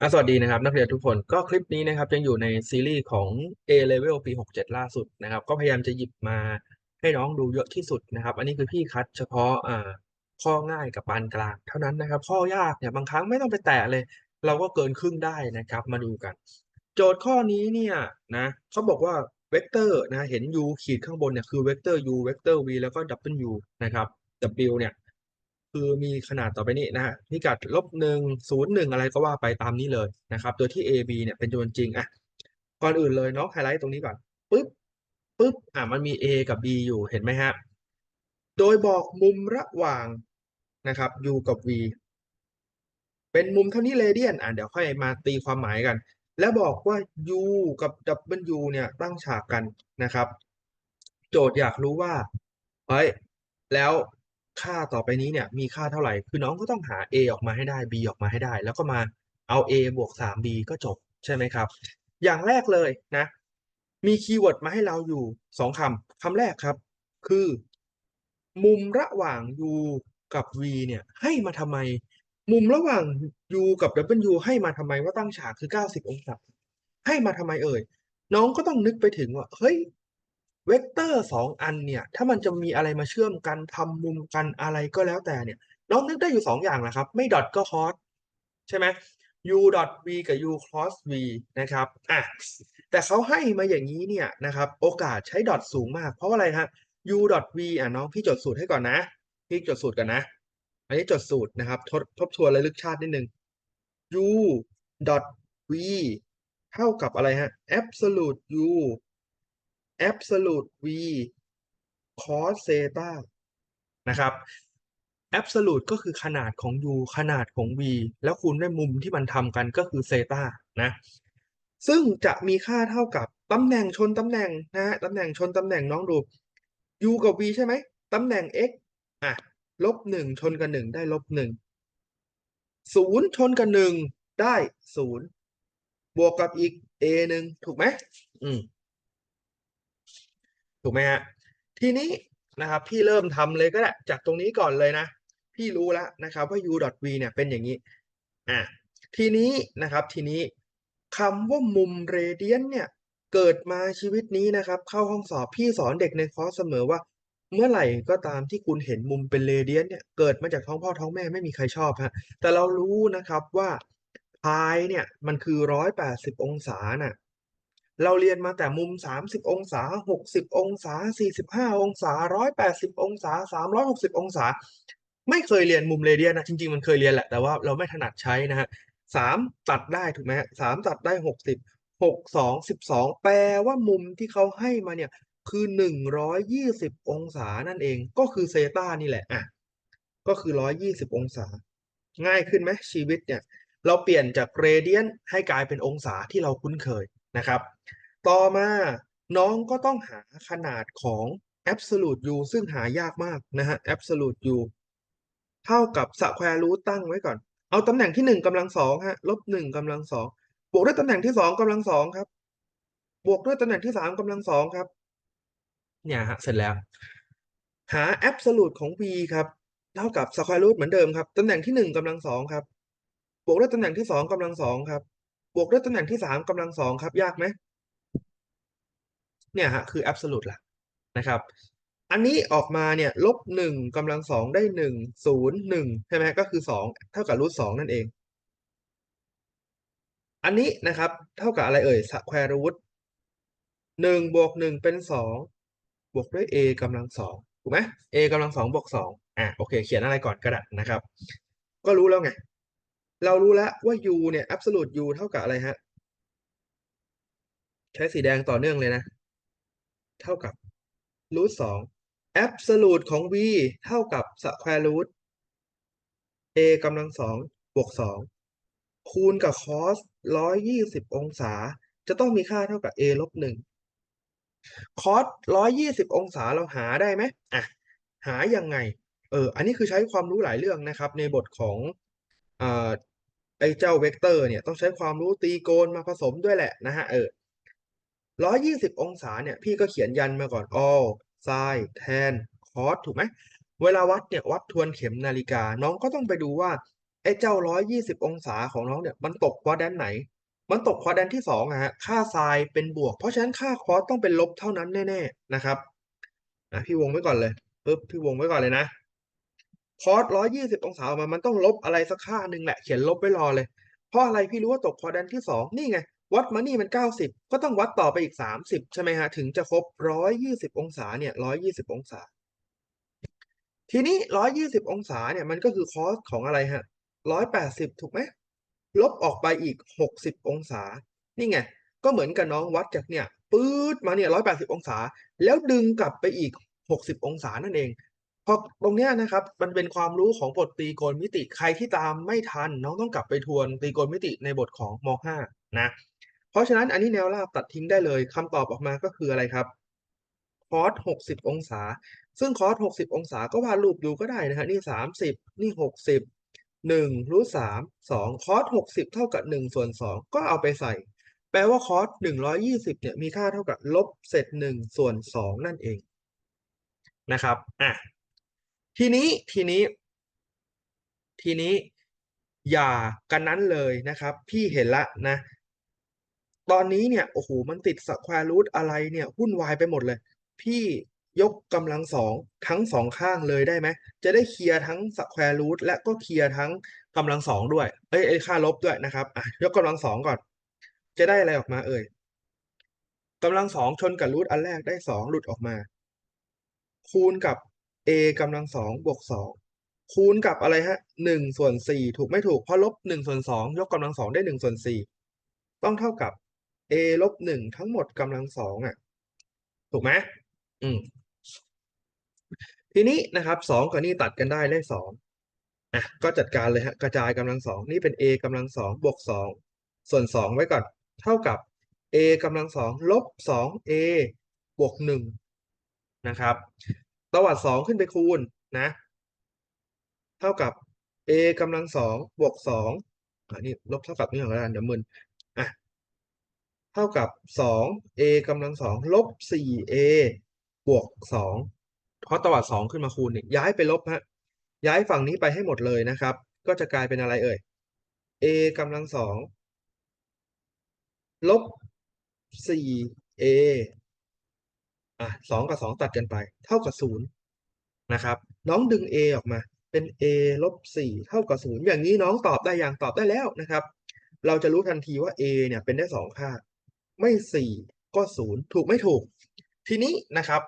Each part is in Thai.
อะสวัสดีนะครับนักเรียนทุกคนก็คลิปนี้นะครับยังอยู่ในซีรีส์ของ A Level ปี 67 ล่าสุดนะครับ ก็พยายามจะหยิบมาให้น้องดูเยอะที่สุดนะครับ อันนี้คือพี่คัดเฉพาะอ่าข้อง่ายกับปานกลาง เท่านั้นนะครับ ข้อยากเนี่ยบางครั้งไม่ต้องไปแตะเลย เราก็เกินครึ่งได้นะครับ มาดูกัน โจทย์ข้อนี้เนี่ยนะเขาบอกว่าเวกเตอร์นะเห็น u ขีดข้างบนเนี่ยคือเวกเตอร์ u เวกเตอร์ v แล้วก็ w นะครับ w เนี่ย คือมีขนาดต่อไปนี้นะฮะพิกัดลบหนึ่งศูนย์หนึ่งอะไรก็ว่าไปตามนี้เลยนะครับ โดยที่ a b เนี่ยเป็นจำนวนจริงอะก่อนอื่นเลยเน้องไฮไลท์ตรงนี้ก่อนปึ๊บปึ๊บอะมันมี a กับ b อยู่เห็นไหมฮะโดยบอกมุมระหว่างนะครับ u กับ v เป็นมุมเท่านี้เรเดียนอะเดี๋ยวค่อยมาตีความหมายกัน แล้วบอกว่า u กับ w เนี่ยตั้งฉากกันนะครับ โจทย์อยากรู้ว่าเฮ้ยแล้ว ค่าต่อไปนี้เนี่ยมีค่าเท่าไหร่ คือน้องก็ต้องหา a ออกมาให้ได้ b ออกมาให้ได้ แล้วก็มาเอา a บวก 3b ก็จบใช่ไหมครับ อย่างแรกเลยนะ มีคีย์เวิร์ดมาให้เราอยู่สองคำคำแรกครับ คือ มุมระหว่าง u กับ v เนี่ยให้มาทำไม มุมระหว่าง u กับ w ให้มาทำไมว่าตั้งฉากคือ 90 องศาให้มาทำไมเอ่ยน้องก็ต้องนึกไปถึงว่า เฮ้ย เวกเตอร์สองอันเนี่ย ถ้ามันจะมีอะไรมาเชื่อมกันทำมุมกันอะไรก็แล้วแต่เนี่ย น้องนึกได้อยู่สองอย่างแหละครับ ไม่ดอทก็คอสใช่ไหม u ดอท v กับ u cross v นะครับอะแต่เขาให้มาอย่างนี้เนี่ยนะครับ โอกาสใช้ดอทสูงมาก เพราะว่าอะไรฮะ u ดอท v อะน้องพี่จดสูตรให้ก่อนนะ พี่จดสูตรกันนะ อันนี้จดสูตรนะครับ ทบทบทวนระลึกชาตินิดนึง u dot v เท่ากับอะไรฮะ absolute u absolute v cos theta นะครับ absolute ก็คือขนาดของ u ขนาดของ v แล้วคูณด้วยมุมที่มันทำกันก็คือ theta นะ ซึ่งจะมีค่าเท่ากับตำแหน่งชนตำแหน่งนะฮะตำแหน่งชนตำแหน่งน้องดู u กับ v ใช่ไหมตำแหน่ง x อะลบหนึ่งชนกับหนึ่งได้ลบหนึ่งศูนย์ชนกับหนึ่งได้ศูนย์บวกกับอีก a หนึ่งถูกไหมอืม ถูกไหมฮะทีนี้นะครับพี่เริ่มทำเลยก็ได้จากตรงนี้ก่อนเลยนะ พี่รู้แล้วนะครับว่า u v เนี่ยเป็นอย่างนี้อะทีนี้นะครับทีนี้คำว่ามุมเรเดียนเนี่ยเกิดมาชีวิตนี้นะครับ เข้าห้องสอบพี่สอนเด็กในคอร์สเสมอว่า เมื่อไหร่ก็ตามที่คุณเห็นมุมเป็นเรเดียนเนี่ยเกิดมาจากท้องพ่อท้องแม่ไม่มีใครชอบฮะแต่เรารู้นะครับว่าพายเนี่ยมันคือร้อยแปดสิบองศาน่ะ เราเรียนมาแต่มุม 30 องศา 60 องศา 45 องศา 180 องศา 360 องศา ไม่เคยเรียนมุมเรเดียนนะ จริง ๆ มันเคยเรียนแหละ แต่ว่าเราไม่ถนัดใช้นะฮะสามตัดได้ถูกไหมสามตัดได้ 60 6 2 12 แปลว่ามุมที่เขาให้มาเนี่ย คือ 120 องศานั่นเอง ก็คือเซตานี่แหละ อะ ก็คือ 120 องศา ง่ายขึ้นไหมชีวิตเนี่ย เราเปลี่ยนจากเรเดียนให้กลายเป็นองศาที่เราคุ้นเคยนะครับ ต่อมาน้องก็ต้องหาขนาดของ absolute u ซึ่งหายากมากนะฮะ absolute u เท่ากับ square root ตั้งไว้ก่อน เอาตำแหน่งที่หนึ่งกำลังสองฮะลบหนึ่งกำลังสองบวกด้วยตำแหน่งที่สองกำลังสองครับ บวกด้วยตำแหน่งที่สามกำลังสองครับ เนี่ยฮะ เสร็จแล้ว หา absolute ของ v ครับเท่ากับ square root เหมือนเดิมครับตำแหน่งที่หนึ่งกำลังสองครับ บวกด้วยตำแหน่งที่สองกำลังสองครับ บวกด้วยตำแหน่งที่สามกำลังสองครับ ยากไหม เนี่ยฮะคือ absolute ละนะครับ อันนี้ออกมาเนี่ยลบหนึ่งกำลังสองได้หนึ่งศูนย์หนึ่งใช่ไหมก็คือสองเท่ากับรูทสองนั่นเอง อันนี้นะครับเท่ากับอะไรเอ่ย square root หนึ่งบวกหนึ่งเป็นสองบวกด้วย a กำลังสองถูกไหม a กำลังสองบวกสองอะโอเค เขียนอะไรก่อนก็ได้นะครับ ก็รู้แล้วไง เรารู้แล้วว่า u เนี่ย absolute u เท่ากับอะไรฮะ ใช้สีแดงต่อเนื่องเลยนะ เท่ากับรูทสอง absolute ของ v เท่ากับ square root a กำลังสองบวกสองคูณกับ cos ร้อยยี่สิบองศา จะต้องมีค่าเท่ากับ a ลบหนึ่ง cos ร้อยยี่สิบองศาเราหาได้ไหมอะ หายังไง เออ อันนี้คือใช้ความรู้หลายเรื่องนะครับ ในบทของอไอ้เจ้าเวกเตอร์เนี่ย ต้องใช้ความรู้ตีโกณมาผสมด้วยแหละนะฮะ เออ ร้อยยี่สิบองศาเนี่ยพี่ก็เขียนยันมาก่อน all sin tan cos ถูกไหมเวลาวัดเนี่ยวัดทวนเข็มนาฬิกา น้องก็ต้องไปดูว่าไอ้เจ้า 120 องศาของน้องเนี่ยมันตกควอดแดนไหน มันตกควอดแดนที่2อะครับค่าไซน์เป็นบวก เพราะฉะนั้นค่าคอสต้องเป็นลบเท่านั้นแน่ๆนะครับอ่าพี่วงไว้ก่อนเลยปึ๊บพี่วงไว้ก่อนเลยนะคอส120องศาออกมา มันต้องลบอะไรสักค่าหนึ่งแหละ เขียนลบไว้รอเลย เพราะอะไรพี่รู้ว่าตกควอดแดนที่2นี่ไง วัดมานี่มัน 90 ก็ต้องวัดต่อไปอีก 30 ใช่ไหมครับถึงจะครบ 120 องศาเนี่ย 120 องศา ทีนี้ 120 องศาเนี่ย มันก็คือคอสของอะไรครับ180 ถูกไหม ลบออกไปอีก 60 องศา นี่ไง ก็เหมือนกับน้องวัดจากเนี่ยปื๊ดมาเนี่ย 180 องศา แล้วดึงกลับไปอีก 60 องศานั่นเองพอตรงเนี้ยนะครับมันเป็นความรู้ของบทตรีโกณมิติใครที่ตามไม่ทัน น้องต้องกลับไปทวนตรีโกณมิติในบทของม.5 นะ ราะฉะนั้นอันนี้แนวราบตัดทิ้งได้เลยคำตอบออกมาก็คืออะไรครับคอส60องศา ซึ่งคอส60องศาก็วาดรูปดูก็ได้นะครับนี่30นี่60 1รูท3 2คอส60เท่ากับ1ส่วน2ก็เอาไปใส่ แปลว่าคอส120เนี่ยมีค่าเท่ากับลบเศษ1ส่วน2นั่นเองนะครับอ่าทีนี้ทีนี้ ทีนี้อย่ากันนั้นเลยนะครับ พี่เห็นล้วนะ ตอนนี้เนี่ยโอ้โฮมันติด square root อะไรเนี่ยวุ่นวายไปหมดเลย พี่ยกกำลัง2ทั้ง2ข้างเลยได้ไหม จะได้เคลียร์ทั้ง square root และก็เคลียร์ทั้งกำลัง2ด้วย เอ๊ยไอ้ค่าลบด้วยนะครับอ่ายกกำลัง2ก่อน จะได้อะไรออกมาเอ่ยกำลัง2ชนกับรูทอันแรกได้2หลุดออกมา คูณกับ a กำลัง2บวก2คูณกับอะไรครับ1ส่วน4ถูกไม่ถูกเพราะลบ1ส่วน2ยกกำลัง2ได้1ส่วน4ต้องเท่ากับ a ลบ1ทั้งหมดกำลัง2องอะ ถูกไหมอืมทีนี้นะครับ2กับนี่ตัดกันได้เลข2องอะก็จัดการเลยครับกระจายกำลัง2นี่เป็น a กำลัง2บวก2ส่วน2ไว้ก่อน เท่ากับ a กำลัง2ลบ 2a บวก1นะครับตวัด2ขึ้นไปคูณนะ เท่ากับ a กำลัง2บวก2อ่านี่ลบเท่ากับนี่ก่อนแล้วกันเดี๋ยวมึนอ เท่ากับ 2a กำลัง2ลบ 4a บวก 2 เพราะตวัด2ขึ้นมาคูณนี่ย้ายไปลบครับย้ายฝั่งนี้ไปให้หมดเลยนะครับ ก็จะกลายเป็นอะไรเอ่ย a กำลัง2ลบ 4a อะ2กับ 2 ตัดกันไป เท่ากับ 0 นะครับ น้องดึง a ออกมาเป็น a ลบ 4 เท่ากับ 0 อย่างงี้น้องตอบได้อยังตอบได้แล้วนะครับ เราจะรู้ทันทีว่า a เนี่ยเป็นได้ 2 ค่า ไม่4ก็0ถูกไม่ถูก ทีนี้นะครับ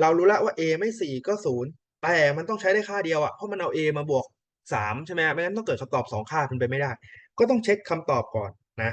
เรารู้แล้วว่า a ไม่4ก็0แต่มันต้องใช้ได้ค่าเดียวอะเพราะมันเอา a มาบวก3ใช่ไหมไม่งั้นต้องเกิดคำตอบ2ค่าเป็นไปไม่ได้ ก็ต้องเช็กคำตอบก่อนนะ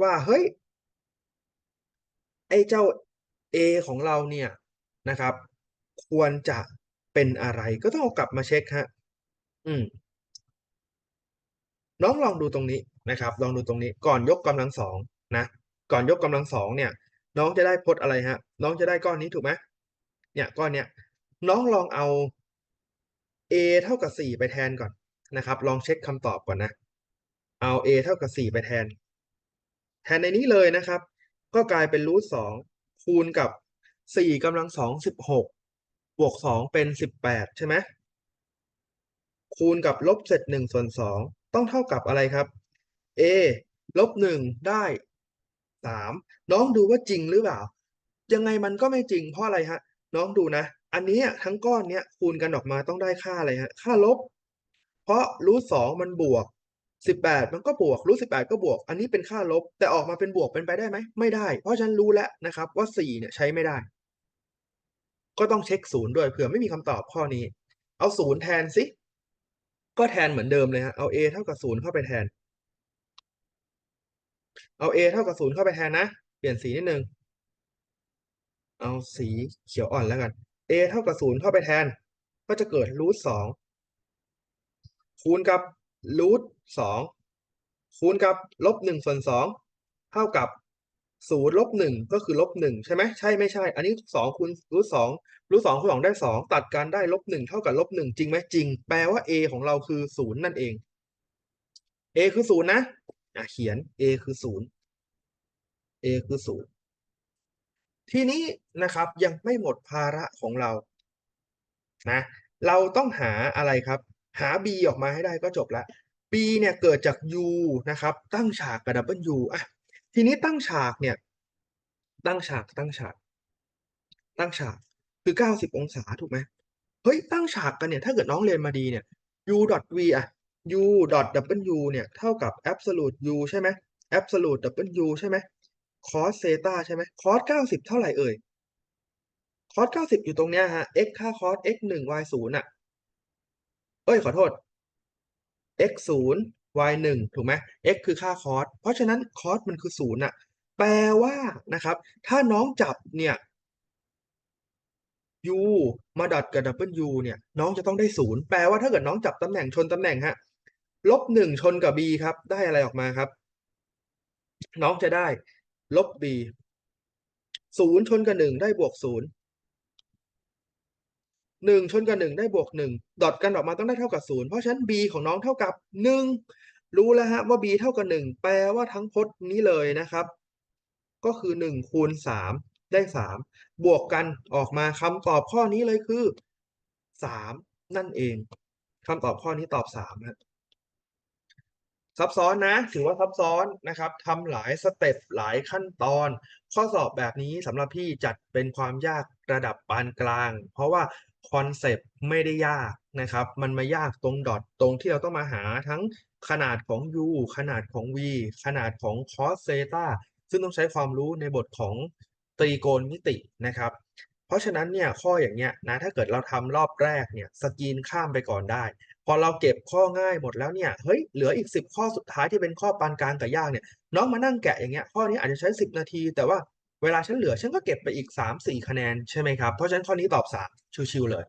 ว่าเฮ้ยไอ้เจ้า a ของเราเนี่ยนะครับ ควรจะเป็นอะไรก็ต้องเอากลับมาเช็ครับอืมน้องลองดูตรงนี้นะครับ ลองดูตรงนี้ก่อนยกกำลัง2นะ ก่อนยกกำลัง2เนี่ย น้องจะได้พจน์อะไรครับน้องจะได้ก้อนนี้ถูกไหมเนี่ยก้อนเนี้ยน้องลองเอา a เท่ากับ 4 ไปแทนก่อนนะครับ ลองเช็กคำตอบก่อนนะ เอา a เท่ากับ 4 ไปแทน แทนในนี้เลยนะครับ ก็กลายเป็นรูท2คูณกับ 4กำลัง2 16บวก 2 เป็น 18 ใช่ไหมคูณกับลบเศษ1ส่วน 2 ต้องเท่ากับอะไรครับ a ลบ 1 ได้ 3น้องดูว่าจริงหรือเปล่า ยังไงมันก็ไม่จริงเพราะอะไรครับน้องดูนะ อันนี้ทั้งก้อนเนี้ยคูณกันออกมาต้องได้ค่าอะไรครับค่าลบ เพราะรูท2มันบวก18มันก็บวกรูท18ก็บวก อันนี้เป็นค่าลบ แต่ออกมาเป็นบวกเป็นไปได้ไหมไม่ได้ เพราะฉันรู้แล้วนะครับว่า4เนี่ยใช้ไม่ได้ ก็ต้องเช็ก0ด้วยเผื่อไม่มีคำตอบข้อนี้ เอา0แทนสิก็แทนเหมือนเดิมเลยครับเอา a เท่ากับ0เข้าไปแทน เอา a เท่ากับ0เข้าไปแทนนะ เปลี่ยนสีนิดนึง เอาสีเขียวอ่อนแล้วกัน a เท่ากับ0เข้าไปแทน ก็จะเกิดรูท2คูณกับรูท2คูณกับลบ1ส่วน2เท่ากับ0ลบ1ก็คือลบ1ใช่ไหมใช่ไม่ใช่ อันนี้2คูณรูท2รูท2คูณ2ได้2ตัดกันได้ลบ1เท่ากับลบ1จริงไหมจริง แปลว่า a ของเราคือ0นั่นเอง a คือ0นะ อะเขียน a คือ0 a คือ0ทีนี้นะครับยังไม่หมดภาระของเรานะเราต้องหาอะไรครับ หา b ออกมาให้ได้ก็จบล้ว B เนี่ยเกิดจาก U นะครับ ตั้งฉากกับ W อะทีนี้ตั้งฉากเนี่ย ตั้งฉากตั้งฉาก ตั้งฉากคือ 90 องศาถูกไหมเฮ้ยตั้งฉากกันเนี่ย ถ้าเกิดน้องเรียนมาดีเนี่ย U v อะ U W เนี่ย เท่ากับ absolute U ใช่ไหม absolute W ใช่ไหม cos เซตาใช่ไหม cos 90 เท่าไหร่เอ่ย cos 90 อยู่ตรงเนี้ยครับ x ค่า cos x 1 y 0น่ะ เอ๊ยขอโทษ x 0 y 1ถูกไหม x คือค่า cos เพราะฉะนั้น cos มันคือ0น่ะ แปลว่านะครับ ถ้าน้องจับเนี่ย U มาดอทกับ W เนี่ย น้องจะต้องได้ 0 แปลว่าถ้าเกิดน้องจับตำแหน่งชนตำแหน่งค รับลบ1ชนกับ B ครับ ได้อะไรออกมาครับ น้องจะได้ ลบ B 0ชนกับ1ได้บวก0 1ชนกับ1ได้บวก1ดอทกันออกมาต้องได้เท่ากับ0เพราะฉะนั้น B ของน้องเท่ากับ1รู้แล้วครับว่า B เท่ากับ1แปลว่าทั้งพจน์นี้เลยนะครับ ก็คือ1คูณ3ได้3บวกกันออกมาคำตอบข้อนี้เลยคือ3นั่นเองคำตอบข้อนี้ตอบ3ครับ ซับซ้อนนะถือว่าซับซ้อนนะครับทำหลายสเต็ปหลายขั้นตอน ข้อสอบแบบนี้สำหรับพี่จัดเป็นความยากระดับปานกลาง เพราะว่าคอนเซปต์ไม่ได้ยากนะครับ มันมายากตรงดอทตรงที่เราต้องมาหาทั้งขนาดของ u ขนาดของ v ขนาดของ cos เซตาซึ่งต้องใช้ความรู้ในบทของตรีโกณมิตินะครับ ราะฉะนั้นเนี่ยข้ออย่างเงี้ยนะถ้าเกิดเราทำรอบแรกเนี่ยสกรีนข้ามไปก่อนได้ พอเราเก็บข้อง่ายหมดแล้วเนี่ยเฮ้ยเหลืออีก 10 ข้อสุดท้ายที่เป็นข้อปานกลางกับยากเนี่ยน้องมานั่งแกะอย่างเงี้ยข้อนี้อาจจะใช้ 10 นาที แต่ว่าเวลาฉันเหลือฉันก็เก็บไปอีก 3-4 คะแนนใช่ไหมครับเพราะฉะนั้นข้อนี้ตอบ 3 ชิวๆเลย